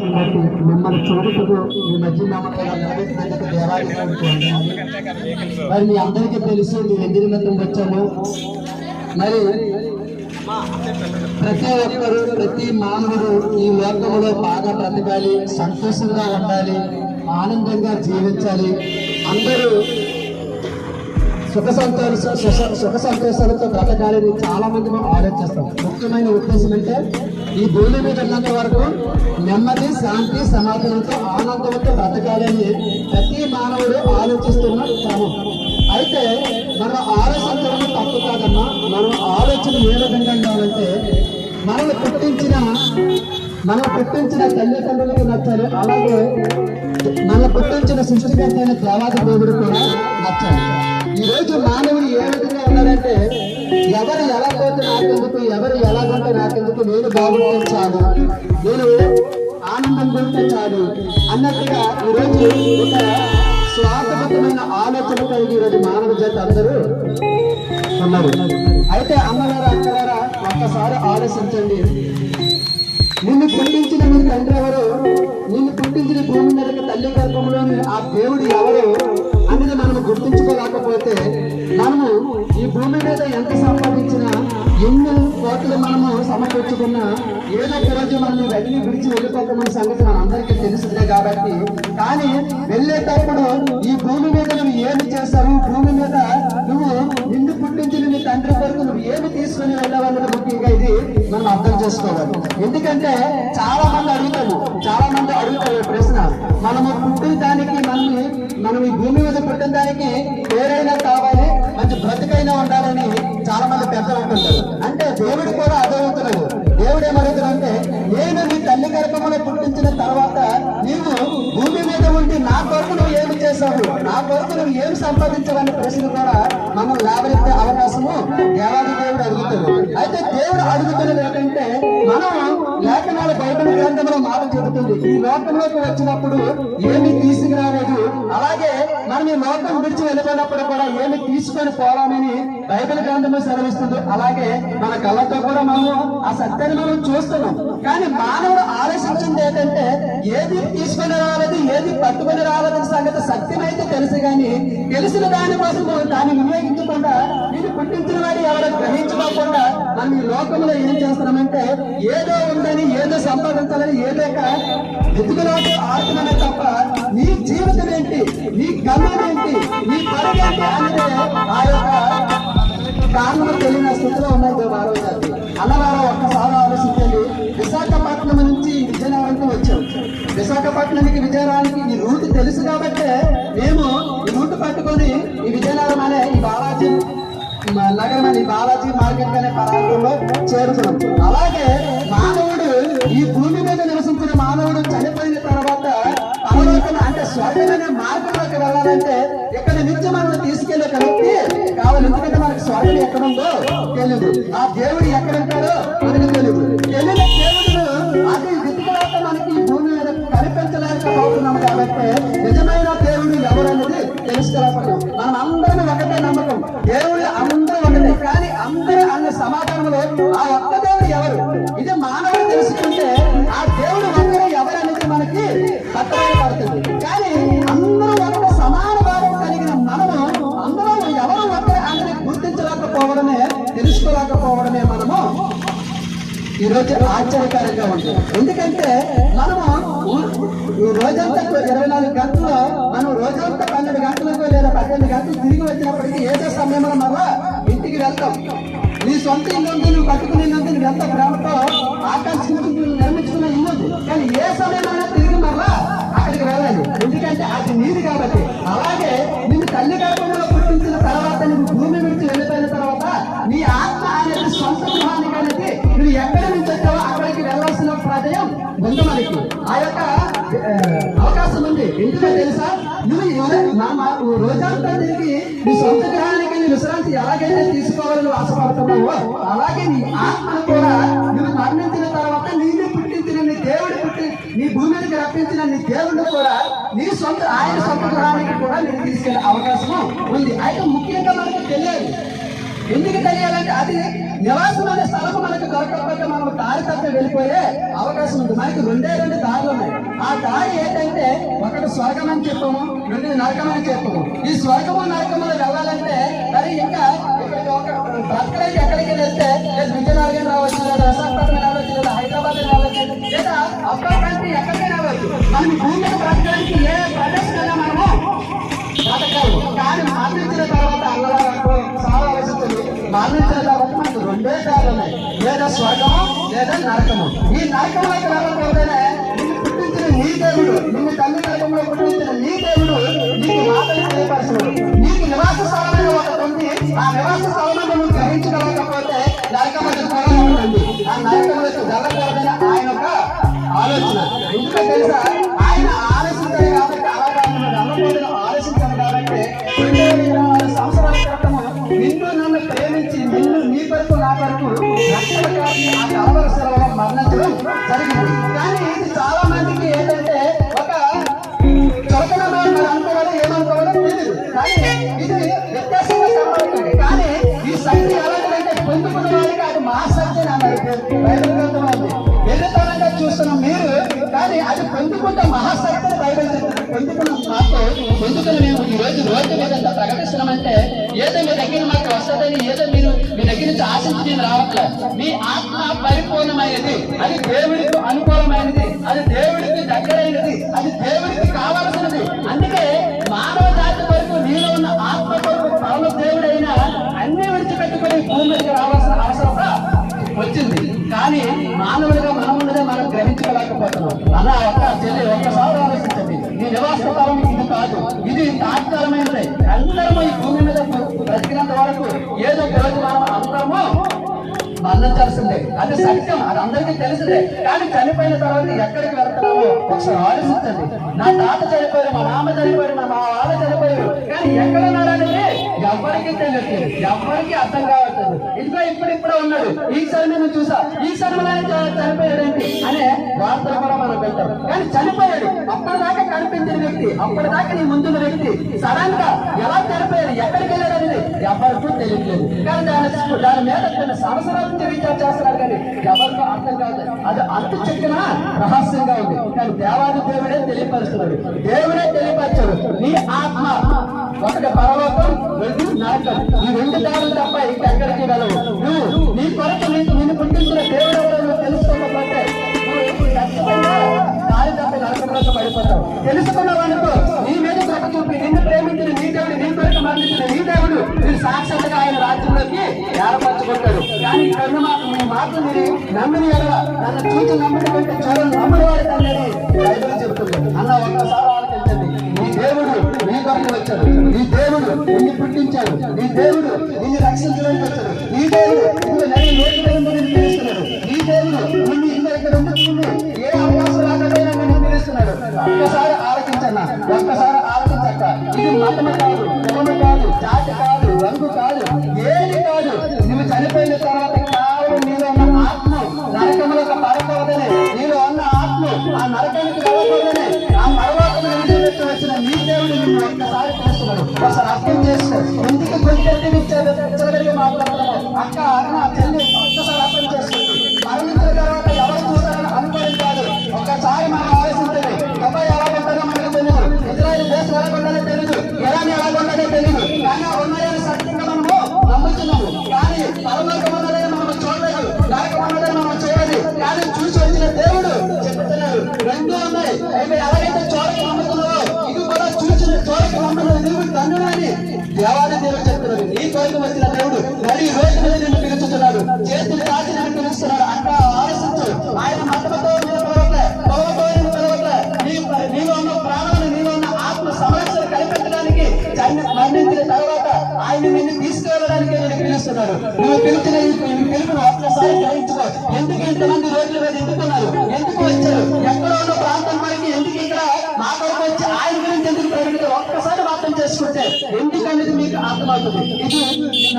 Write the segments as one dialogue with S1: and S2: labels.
S1: మిమ్మల్ని చూడుటకు మీ మధ్య మమ్మల్ని మరి మీ అందరికీ తెలుసు మీ ఎదిరినందుకు వచ్చాము? మరి ప్రతి ఒక్కరు ప్రతి మానవుడు ఈ లోకంలో బాగా బ్రతకాలి సంతోషంగా ఉండాలి ఆనందంగా జీవించాలి. అందరూ సుఖ సంతోష సుఖ- సుఖ సంతోషాలతో బ్రతకాలని చాలా మంది మనం ఆలోచిస్తాం ముఖ్యమైన ఉద్దేశం అంటే ఈ భూమి మీద ఉన్నంత వరకు నెమ్మది శాంతి సమాధానంతో ఆనందంతో బ్రతకాలని ప్రతి మానవుడు ఆలోచిస్తున్న క్రమం. అయితే మనం ఆలోచించడం తప్పు కాదమ్మా మనం ఆలోచన ఏ విధంగా ఉండాలంటే మనం పుట్టించిన మనం పుట్టించిన తల్లిదండ్రులకు నచ్చాలి అలాగే మన పుట్టించిన సృష్టికర్త అయిన దేవాది దేవుడు కూడా నచ్చాలి. ఈరోజు మానవుడు ఏ విధంగా ఉన్నాడంటే ఎవరు ఎలా పోతే నాకెందుకు? ఎవరు ఎలా ఉంటే నాకెందుకు? నేను బాగుంటే చాలు. నేను ఆనందం ఉంటే చాలు. అన్నట్టుగా ఈరోజు ఒక స్వార్థపరమైన ఆలోచన కలిగి ఈరోజు మానవ జాతి అందరూ ఉన్నారు. అయితే అమ్మగారు అక్కగారా ఒక్కసారి ఆలోచించండి. నిన్ను పుట్టించిన మీ తండ్రి ఎవరు? నిన్ను పుట్టించిన భూమి మీద తల్లి గర్భంలోని ఆ దేవుడు ఎవరు? మనము గుర్తించుకోలేకపోతే మనము ఈ భూమి మీద ఎంత సంపాదించినా ఎన్ని కోట్లు మనము సమకూర్చుకున్నా ఏదో ఒక రోజు మనం వెళ్ళి విడిచి వెళ్ళిపోతామన్న సంగతి మన అందరికీ తెలుసుదే కాబట్టి. కానీ వెళ్ళేటప్పుడు ఈ భూమి మీద నువ్వు ఏమి చేస్తావు? భూమి మీద అర్థం చేసుకోవాలి. ఎందుకంటే చాలా మంది అడుగుతారు. చాలా మంది అడుగుతారు ప్రశ్న. మనము పుట్టిన దానికి మనల్ని మనం ఈ భూమి మీద పుట్టిన దానికి పేరైనా కావాలి మంచి బ్రతికైనా ఉండాలని చాలా మంది పెద్దలు అంటుంటారు అంటే దేవుడు కూడా అదవుతున్నాడు దేవుడు ఏమడుగుతాడంటే నేను నీ తల్లి గర్భంలో పుట్టించిన తర్వాత నీవు భూమి మీద ఉండి నా కొరకు నువ్వు ఏమి చేశావు నా కొరకు నువ్వు ఏమి సంపాదించావనే ప్రశ్న కూడా దేవుడు అడుగుతున్నది ఏంటంటే మనం లేఖనాల బైబిల్ గ్రంథంలో మాట చెబుతుంది. ఈ లోకంలోకి వచ్చినప్పుడు ఏమి తీసుకురాలేదు. అలాగే మనం ఈ లోకం విడిచి వెళ్ళిపోయినప్పుడు కూడా ఏమి తీసుకొని పోవాలని బైబిల్ గ్రంథంలో సెలవిస్తుంది. అలాగే మన కళ్ళతో కూడా మనము ఆ సత్యాన్ని మనం చూస్తున్నాం. కానీ మానవుడు ఆలోచించింది ఏంటంటే ఏది తీసుకొని రాలేదు ఏది పట్టుకొని రాలేదని సంగతి సత్యం అయితే తెలుసు కానీ తెలిసిన దానికోసం దాన్ని వినియోగించకుండా నేను పుట్టించిన వాడు ఎవరో గ్రహించుకోకుండా మనం ఈ లోకంలో ఏం చేస్తున్నామంటే ఏదో ఉందని ఏదో సంపాదించాలని ఏదో ఒక ఆడుతున్నామే తప్ప నీ జీవితం ఏంటి నీ గమ్యం ఏంటి నీ పరుగు ఏంటి అనేది ఆ యొక్క కారణం తెలియని స్థితిలో ఉన్నది అక్కడ నగరం బాలాజీ మార్కెట్ అనే ప్రాంతంలో చేరుతున్నాం అలాగే మానవుడు ఈ భూమి మీద నివసించిన మానవుడు చనిపోయిన తర్వాత పరలోకం అంటే స్వర్గం అనే మార్గంలోకి వెళ్ళాలంటే ఇక్కడ నుంచి మనల్ని తీసుకెళ్ళే వ్యక్తి కావాలి. ఎందుకంటే మనకి స్వర్గం ఎక్కడ ఉందో తెలియదు ఆ దేవుడు ఎక్కడ ఉంటాడో మనకు తెలియదు తెలియని దేవుడు అది వెతుకులాట మనకి ఈ భూమి మీద కనిపించలేకపోతున్నాం ఈ ఆశ్చర్యకరంగా ఉంటుంది ఎందుకంటే మనము రోజంతా ఇరవై నాలుగు గంటలు మనం రోజంతా పన్నెండు గంటలకు లేదా పన్నెండు గంటలు తిరిగి వచ్చినప్పటికీ ఏదో సమయంలో మళ్ళా ఇంటికి వెళ్తాం. నీ సొంత ఇల్లు ఉంది నువ్వు కట్టుకుని ఇల్లు ఉంది నువ్వు ఎంత ప్రేమతో ఆకర్షించి నిర్మించుకున్న ఇల్లు ఉంది. కానీ ఏ సమయంలో తిరిగి మళ్ళా అక్కడికి వెళ్ళాలి. ఎందుకంటే అది నీది కాబట్టి. అలాగే మనకి ఆ యొక్క అవకాశం ఉంది. ఎందుకో తెలుసా? నువ్వు ఎవరు- నువ్వు రోజంతా తిరిగి నీ సొంత గ్రహానికి నీ విశ్రాంతి ఎలాగైతే తీసుకోవాలని ఆశపడుతున్నావో అలాగే నీ ఆత్మ కూడా నువ్వు మరణించిన తర్వాత నీళ్ళు పుట్టించిన నీ దేవుడు పుట్టి నీ భూమి మీదకి రప్పించిన నీ దేవుడు కూడా నీ సొంత ఆయన సొంత గ్రహానికి కూడా నేను తీసుకెళ్ళే అవకాశం ఉంది. అయితే ముఖ్యంగా మనకు తెలియాలి ఎందుకు తెలియాలంటే అది నివాసం అనే స్థలం మనకు దొరకకపోతే మనం దారి తప్ప వెళ్ళిపోయే అవకాశం ఉంది. మనకి రెండే రెండు దారులు ఉన్నాయి. ఆ దారి ఏంటంటే ఒకటి స్వర్గం అని చెప్పము రెండు నరకం అని చెప్పము. ఈ స్వర్గము నరకములో వెళ్ళాలంటే మరి ఇంకా లేదా నరకము. ఈ నరకంలోకి వెళ్ళకపోతేనే నిన్ను పుట్టించిన నీ దేవుడు నిన్ను తల్లి నరకంలో పుట్టించిన నీ దేవుడు నీకు మాటలు తెలియపరచుడు నీకు నివాస స్థలమైన ఒకటి ఉంది ఆ నివాస స్థలమైన నువ్వు గ్రహించగలకపోతే నరకం అది కూడా ఉంటుంది. ఆ నరకంలోకి వెళ్ళకూడదని ఆయన ఒక ఆలోచన. ఎందుకంటే తెలుసా? జరిగింది కానీ ఇది చాలా మందికి ఏంటంటే ఒక ఏమనుకోవాలో తెలియదు కానీ ఇది వ్యత్యాసంగా కానీ ఈ శక్తి పొందుకున్న వారికి అది మహాశక్తి చూస్తున్నాం మీరు కానీ అది పొందుకుంటే మహాశక్తిని పొందుకున్న మాకు పొందుకుని మేము ఈ రోజు రోజు మీద ఎంత ప్రకటిస్తున్నామంటే ఏదో మీ దగ్గర మాకు వస్తుందని ఏదో మీరు మీ దగ్గర నుంచి ఆశించి నేను రావట్లేదు. మీ ఆత్మ పరిపూర్ణమైనది. అది దేవుడి గ్రహించలేకపోతున్నాం అలా ఒక్క చెల్లి ఒక్కసారి ఆలోచించండి ఈ నివాస స్థలం ఇది కాదు ఇది తాత్కాలమైనది అందరము ఈ భూమి మీద బ్రతికినంత వరకు ఏదో ఒక రోజు మనం అందరము మరణించాల్సిందే అది సత్యం అది అందరికీ తెలిసిందే కానీ చనిపోయిన తర్వాత ఎక్కడికి వెళ్తున్నామో ఒకసారి ఆలోచించండి నా తాత చనిపోయారు మా నాన్న చనిపోయారు మా వాళ్ళ చనిపోయారు కానీ ఎక్కడ ఉన్నారనేది ఎవరికి తెలియదు ఎవరికి అర్థం కావాలి ఇంకా ఇప్పుడిప్పుడే ఉన్నాడు. ఈ క్షణం చూసా. ఈ క్షణంలోనే చ- అనే వార్తలు కూడా మనం పెట్టాం కానీ చనిపోయాడు. అప్పటిదాకా కనిపించిన వ్యక్తి అప్పటిదాకా నీ ముందున్న వ్యక్తి సడన్గా ఎలా చనిపోయాడు ఎక్కడికి వెళ్ళాడు ఎవరికూ తెలియట్లేదు. కానీ దాని దాని మీద కొన్ని సంవత్సరాల నుంచి చేస్తున్నారు కానీ ఎవరికూ అర్థం కాదు. అది అంత చెక్కిన రహస్యంగా ఉంది. కానీ దేవాది దేవుడే తెలియపరుస్తున్నాడు. దేవుడే తెలియపరచాడు. నీ ఆత్మ. ఒకటి పరలోకం రెండు నరకం. ఈ రెండు దారులు తప్ప ఇంకెక్కడికి వెళ్ళవు. నీ కొరకు నీకు నిన్ను పుట్టించిన దేవుడు ఎవరో తెలుసుకోకపోతే దారి తప్పి నరకంలోకి పడిపోతావు తెలుసుకున్నావనుకో నీ మీద కృప చూపి నిన్ను ప్రేమించిన నీ దేవుడు నీ కొరకు మరణించిన నీ దేవుడు మీరు సాక్షాత్గా ఆయన రాజ్యంలోకి ఏర్పరచుకుంటాడు కానీ కన్ను మాట మీ మాటలు మీరు నమ్మిన నన్ను కంటే చూడని బైబిల్ చెప్తుంది అన్న ఒక్కసారి ఆలోచించండి నీ దేవుడు నీ కొరకు వచ్చాడు నీ దేవుడు నిన్ను పుట్టించాడు నీ దేవుడు నిన్ను రక్షించడానికి వచ్చాడు నీ దేవుడు నిన్ను నన్ను నోటి నిన్ను పిలుస్తున్నాడు నీ దేవుడు నిన్ను ఇంకా ఇక్కడ ఉంచుతుంది ఏ అవకాశం రాకపోయినా నిన్ను పిలుస్తున్నాడు ఒక్కసారి ఆలోచించన్న ఒక్కసారి ఆలోచించక్క ఇది మతమే కాదు. ఎందుకు కొంచెం చేస్తున్నారు. నువ్వు పిలిచిన ఈ ఈ పిలుపును ఒక్కసారి గ్రహించుకో. ఎందుకు ఇంతమంది రోడ్ల మీద ఎందుకున్నారు ఎందుకు అనేది మీకు ఇది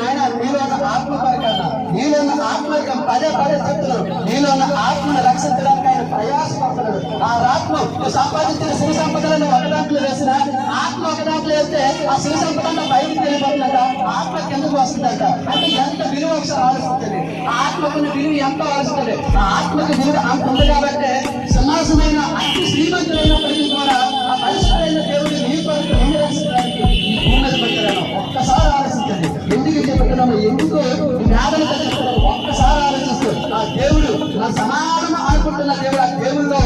S1: ఆయన నీలో ఉన్న ఆత్మ కొరకన్నా నీలో ఉన్న ఆత్మ పదే పదే చెప్తున్నాడు నీలో ఉన్న ఆత్మను రక్షించడానికి ఆయన ప్రయాసపడుతున్నాడు ఆ ఆత్మ సంపాదించిన సిరి సంపదలను ఒక దాంట్లో వేసిన ఆత్మ ఒక దాంట్లో వేస్తే ఆ సిరి సంపద అంతా బయటికి వెళ్ళిపోతుందంట. ఆత్మ కిందకు వస్తుందట? అంటే ఎంత విలువ ఒకసారి ఆలోచిస్తుంది ఆ ఆత్మకున్న విలువ ఎంత ఆలోచిస్తుంది ఆ ఆత్మకు విలువ అంత ఉంది కాబట్టి సింహాసమైన అతి శ్రీమంతులైనప్పటికీ ఒక్కసారి ఆలోచిస్తే ఆ దేవుడు నా